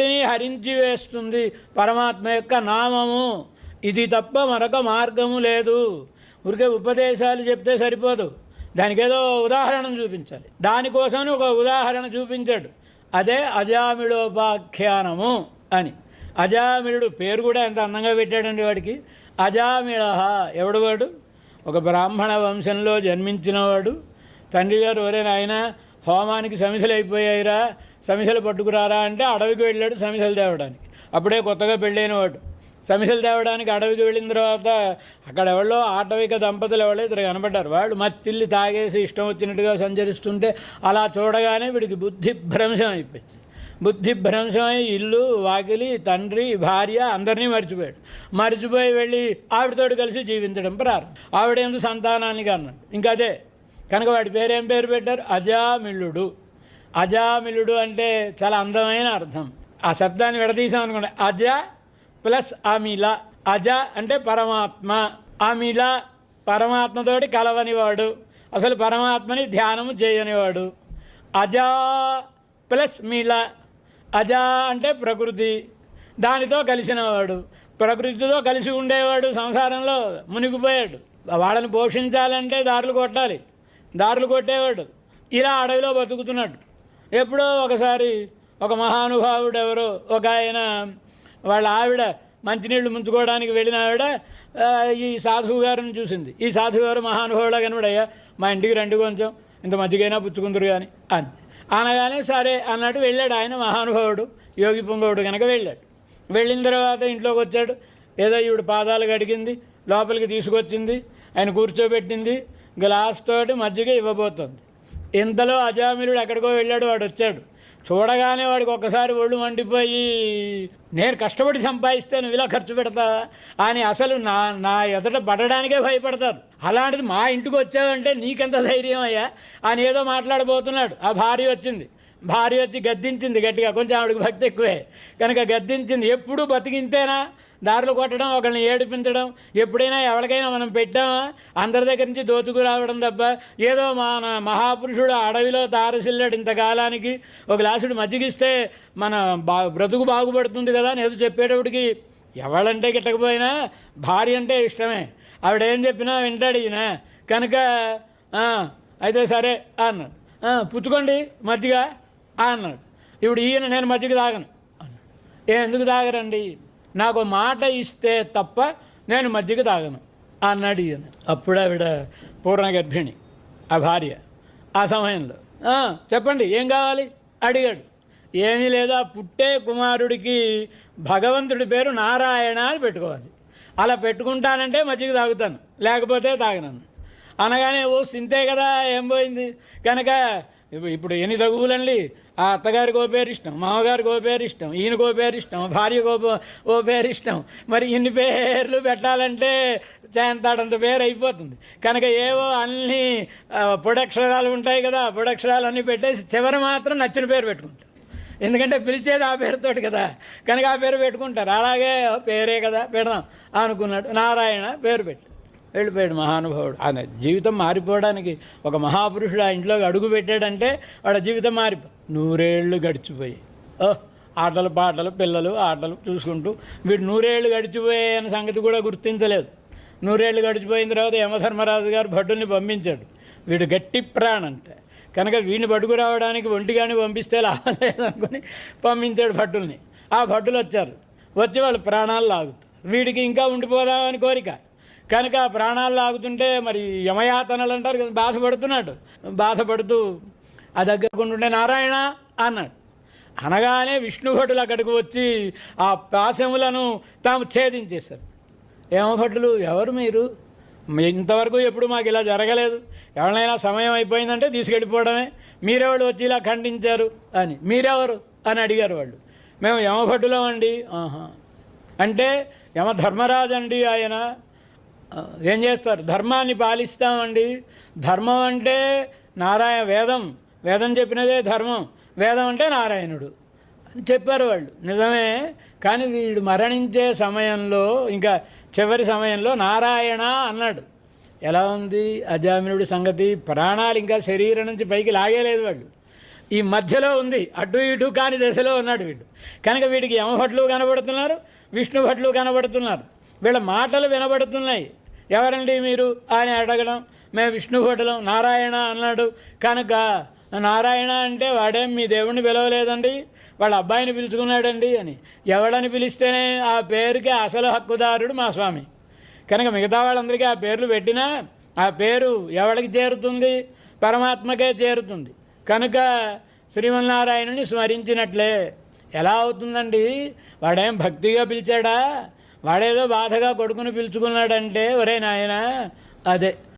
హరించి వేస్తుంది పరమాత్మ యొక్క నామము. ఇది తప్ప మరొక మార్గము లేదు. ఊరికే ఉపదేశాలు చెప్తే సరిపోదు. దానికి ఏదో ఉదాహరణ చూపించాలి. దానికోసమని ఒక ఉదాహరణ చూపించాడు. అదే అజామిళోపాఖ్యానము అని. అజామిళుడు పేరు కూడా ఎంత అందంగా పెట్టాడండి వాడికి? అజామిళ ఎవడు వాడు? ఒక బ్రాహ్మణ వంశంలో జన్మించినవాడు. తండ్రి గారు ఒరే నాయన హోమానికి సమిసలు అయిపోయాయిరా సమిసలు పట్టుకురారా అంటే అడవికి వెళ్ళాడు సమిసలు తేవడానికి. అప్పుడే కొత్తగా పెళ్ళైన వాడు. సమిసలు తేవడానికి అడవికి వెళ్ళిన తర్వాత అక్కడ ఎవరో ఆటవిక దంపతులు ఎవరో ఇద్దరు కనబడ్డారు వాళ్ళు మత్తిల్లి తాగేసి ఇష్టం వచ్చినట్టుగా సంచరిస్తుంటే అలా చూడగానే వీడికి బుద్ధి భ్రంశం అయిపోయింది. బుద్ధి భ్రంశమై ఇల్లు వాకిలి తండ్రి భార్య అందరినీ మర్చిపోయాడు. మర్చిపోయి వెళ్ళి ఆవిడతోటి కలిసి జీవించడం ప్రారంభం. ఆవిడ ఎందుకు సంతానానికి అన్నాడు ఇంకా అదే కనుక వాడి పేరేం పేరు పెట్టారు? అజామిళుడు అజామిలుడు అంటే చాలా అందమైన అర్థం. ఆ శబ్దాన్ని విడదీసాం అనుకోండి. అజ ప్లస్ అమిల. అజ అంటే పరమాత్మ. అమిల పరమాత్మతోటి కలవనివాడు. అసలు పరమాత్మని ధ్యానము చేయనివాడు. అజా ప్లస్ మీల. అజా అంటే ప్రకృతి. దానితో కలిసినవాడు. ప్రకృతితో కలిసి ఉండేవాడు సంసారంలో మునిగిపోయాడు. వాళ్ళని పోషించాలంటే దారులు కొట్టాలి. దారులు కొట్టేవాడు. ఇలా అడవిలో బతుకుతున్నాడు. ఎప్పుడో ఒకసారి ఒక మహానుభావుడు ఎవరో ఒక ఆయన వాళ్ళ ఆవిడ మంచినీళ్ళు ముంచుకోవడానికి వెళ్ళిన ఆవిడ ఈ సాధువు గారిని చూసింది. ఈ సాధువు గారు మహానుభావుడా కనబడయ్యా. మా ఇంటికి రండి కొంచెం. ఇంత మజ్జిగైనా పుచ్చుకుందరు కానీ అని. అనగానే సరే అన్నట్టు వెళ్ళాడు ఆయన మహానుభావుడు యోగి పొంగవుడు కనుక వెళ్ళాడు. వెళ్ళిన తర్వాత ఇంట్లోకి వచ్చాడు. ఏదో ఈవిడ పాదాలు కడిగింది లోపలికి తీసుకొచ్చింది ఆయన కూర్చోబెట్టింది గ్లాస్ తోటి మజ్జిగ ఇవ్వబోతుంది. ఇంతలో అజామిలుడు ఎక్కడికో వెళ్ళాడు వాడు వచ్చాడు. చూడగానే వాడికి ఒక్కసారి ఒళ్ళు మండిపోయి నేను కష్టపడి సంపాదిస్తే నువ్వు ఇలా ఖర్చు పెడతా అని అసలు నా నా ఎదుట పడడానికే భయపడతారు. అలాంటిది మా ఇంటికి వచ్చావంటే నీకెంత ధైర్యం అయ్యా అని ఏదో మాట్లాడబోతున్నాడు. ఆ భార్య వచ్చింది. భార్య వచ్చి గద్దించింది గట్టిగా. కొంచెం ఆవిడకి భక్తి ఎక్కువే. కనుక గద్దించింది ఎప్పుడూ బతికింతేనా? దారులు కొట్టడం ఒకరిని ఏడిపించడం ఎప్పుడైనా ఎవరికైనా మనం పెట్టామా? అందరి దగ్గర నుంచి దోచుకు రావడం తప్ప ఏదో మన మహాపురుషుడు అడవిలో తారసిల్లాడు ఇంతకాలానికి ఒక గ్లాసుడు మజ్జిగిస్తే మన బా బ్రతుకు బాగుపడుతుంది కదా అని ఏదో చెప్పేటప్పటికి ఎవడంటే గిట్టకపోయినా భార్య అంటే ఇష్టమే. ఆవిడ ఏం చెప్పినా వింటాడు ఈయన. కనుక అయితే సరే అన్నాడు. పుచ్చుకోండి మజ్జిగ. అన్నాడు. ఇప్పుడు ఈయన నేను మజ్జిగ తాగను. అన్నాడు "ఏ, ఎందుకు తాగరండి? నాకు మాట ఇస్తే తప్ప నేను మజ్జిగ తాగను అన్నాడు ఈయన. అప్పుడు ఆవిడ పూర్ణ గర్భిణి ఆ భార్య ఆ సమయంలో. చెప్పండి ఏం కావాలి? అడిగాడు. ఏమీ లేదా పుట్టే కుమారుడికి భగవంతుడి పేరు నారాయణ అని పెట్టుకోవాలి. అలా పెట్టుకుంటానంటే మజ్జిగ తాగుతాను లేకపోతే తాగనన్ను అనగానే ఓ సింతే కదా ఏం పోయింది? కనుక ఇప్పుడు ఇప్పుడు ఎన్ని తగువులండి? ఆ అత్తగారికి ఓ పేరు ఇష్టం మామగారికి ఓ పేరు ఇష్టం ఈయనకో పేరు ఇష్టం భార్యకు ఓ ఓ పేరు ఇష్టం మరి ఇన్ని పేర్లు పెట్టాలంటే చేంతాడంత పేరు అయిపోతుంది. కనుక ఏవో అన్ని పొడక్షరాలు ఉంటాయి కదా పొడక్షరాలు అన్నీ పెట్టేసి చివరి మాత్రం నచ్చిన పేరు పెట్టుకుంటాం. ఎందుకంటే పిలిచేది ఆ పేరుతోటి కదా. కనుక ఆ పేరు పెట్టుకుంటారు. అలాగే పేరే కదా పెడదాం అనుకున్నాడు. నారాయణ పేరు పెట్టు వెళ్ళిపోయాడు మహానుభావుడు. ఆయన జీవితం మారిపోవడానికి ఒక మహాపురుషుడు ఆ ఇంట్లోకి అడుగు పెట్టాడంటే వాడు జీవితం మారిపో. నూరేళ్ళు గడిచిపోయి. ఓ ఆటలు పాటలు పిల్లలు ఆటలు చూసుకుంటూ వీడు నూరేళ్ళు గడిచిపోయే అనే సంగతి కూడా గుర్తించలేదు. నూరేళ్ళు గడిచిపోయిన తర్వాత యమధర్మరాజు గారు భటుల్ని పంపించాడు. వీడు గట్టి ప్రాణంటే. కనుక వీడిని పట్టుకురావడానికి ఒంటిగాని పంపిస్తే లాభం లేదనుకుని పంపించాడు భట్టుల్ని ఆ భట్టులు వచ్చారు. వచ్చి వాళ్ళు ప్రాణాలు లాగుతారు వీడికి ఇంకా ఉండిపోదామని కోరిక. కనుక ప్రాణాలు లాగుతుంటే మరి యమయాతనలు అంటారు కదా బాధపడుతున్నాడు. బాధపడుతూ ఆ దగ్గరకుంటుండే నారాయణ అన్నాడు. అనగానే విష్ణుభటులు అక్కడికి వచ్చి ఆ పాశములను తాము ఛేదించేశారు. ఏమభటులు ఎవరు మీరు? ఇంతవరకు ఎప్పుడు మాకు ఇలా జరగలేదు. ఎవరినైనా సమయం అయిపోయిందంటే తీసుకెళ్ళిపోవడమే. మీరెవరు వచ్చి ఇలా ఖండించారు? అని. మీరెవరు? అని అడిగారు వాళ్ళు. మేము యమభటులం అండి. ఆహా. అంటే యమధర్మరాజు అండి ఆయన. ఏం చేస్తారు? ధర్మాన్ని పాలిస్తామండి. ధర్మం అంటే నారాయణ వేదం. వేదం చెప్పినదే ధర్మం. వేదం అంటే నారాయణుడు. అని చెప్పారు వాళ్ళు. నిజమే. కానీ వీడు మరణించే సమయంలో ఇంకా చివరి సమయంలో నారాయణ అన్నాడు. ఎలా ఉంది అజామినుడి సంగతి? ప్రాణాలు ఇంకా శరీరం నుంచి పైకి లాగేలేదు వాళ్ళు. ఈ మధ్యలో ఉంది. అటు ఇటు కాని దశలో ఉన్నాడు వీడు. కనుక వీడికి యమభట్లు కనబడుతున్నారు విష్ణు భట్లు కనబడుతున్నారు. వీళ్ళ మాటలు వినబడుతున్నాయి. ఎవరండి మీరు? అని అడగడం. మేము విష్ణు భటులం నారాయణ అన్నాడు. కనుక నారాయణ అంటే వాడేం మీ దేవుణ్ణి పిలవలేదండి? వాళ్ళ అబ్బాయిని పిలుచుకున్నాడండి అని. ఎవడని పిలిస్తేనే ఆ పేరుకి అసలు హక్కుదారుడు మా స్వామి. కనుక మిగతా వాళ్ళందరికీ ఆ పేర్లు పెట్టినా ఆ పేరు ఎవరికి చేరుతుంది? పరమాత్మకే చేరుతుంది. కనుక శ్రీమన్నారాయణుని స్మరించినట్లే. ఎలా అవుతుందండి? వాడేం భక్తిగా పిలిచాడా? వాడేదో బాధగా కొడుకుని పిలుచుకున్నాడంటే ఒరే నాయన అదే.